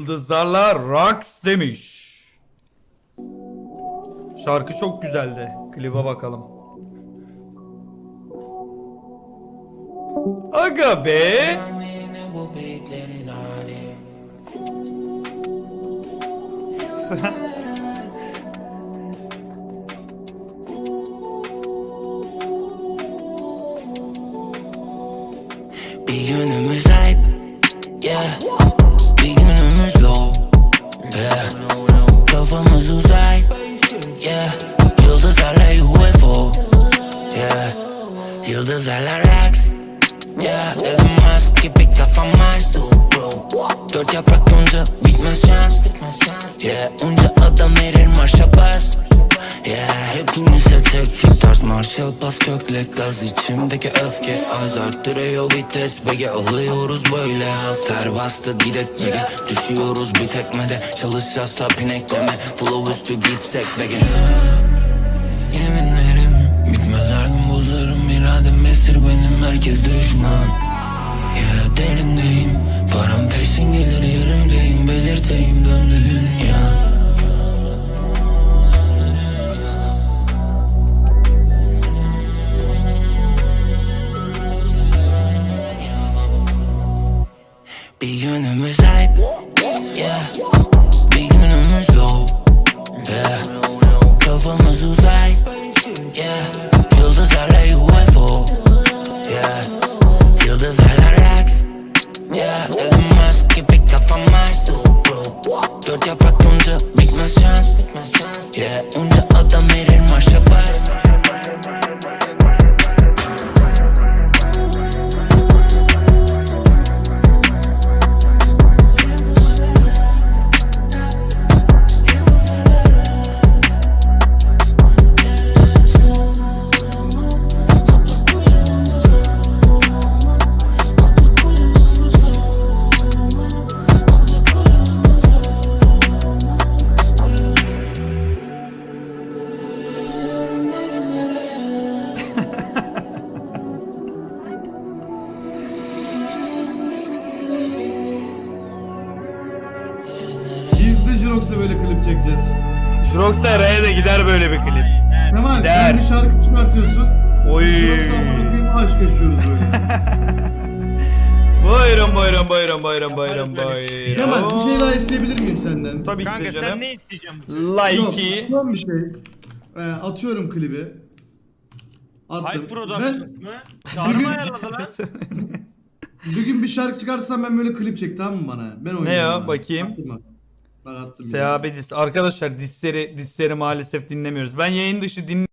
Yıldızlarla Rocks demiş. Şarkı çok güzeldi. Klibe bakalım. Aga be. Bir günümüz hype Yeah. Yıldızlarla UFO Yeah. Yıldızlarla Rex Yeah. Elon Musk gibi kafam Mars Dört yaprak yonca bitmez şans Yeah. Onca adam verir marşa bas Yeah. Hepinize tek fit tarz Marshall bas kökle gaz içimdeki öfke Az arttırıyor vites Bege alıyoruz böyle az Ter bastı direkt bege Düşüyoruz bir tekmede Çalışacağız tap inekleme Flow üstü gitsek bege Yeminlerim bitmez her gün bozarım. İradem esir benim herkes düşman. Ya derindeyim Param peşin gelir yerimdeyim Jirox'la böyle klip çekeceğiz. Jirox'ta R'ye de gider böyle bir klip. Kemal Der. sen bir şarkı çıkartıyorsun. Oy. Jirox'la koyayım aşk yaşıyoruz böyle. Buyurun buyurun buyurun buyurun buyurun buyurun. Kemal bir şey daha isteyebilir miyim senden? Tabii ki Kanka de sen canım. ne isteyeceğim? Yok, Like'i. son bir şey. Ee, atıyorum klibi. Attım. Hype ben Production mı? Çağrı mı ayarladı lan? bir gün bir şarkı çıkartırsam ben böyle klip çek tamam mı bana? Ben oynayayım. ya? Bakayım. Attım bak. Attım. ya. Sehabe dis. Arkadaşlar disleri, disleri maalesef dinlemiyoruz. Ben yayın dışı din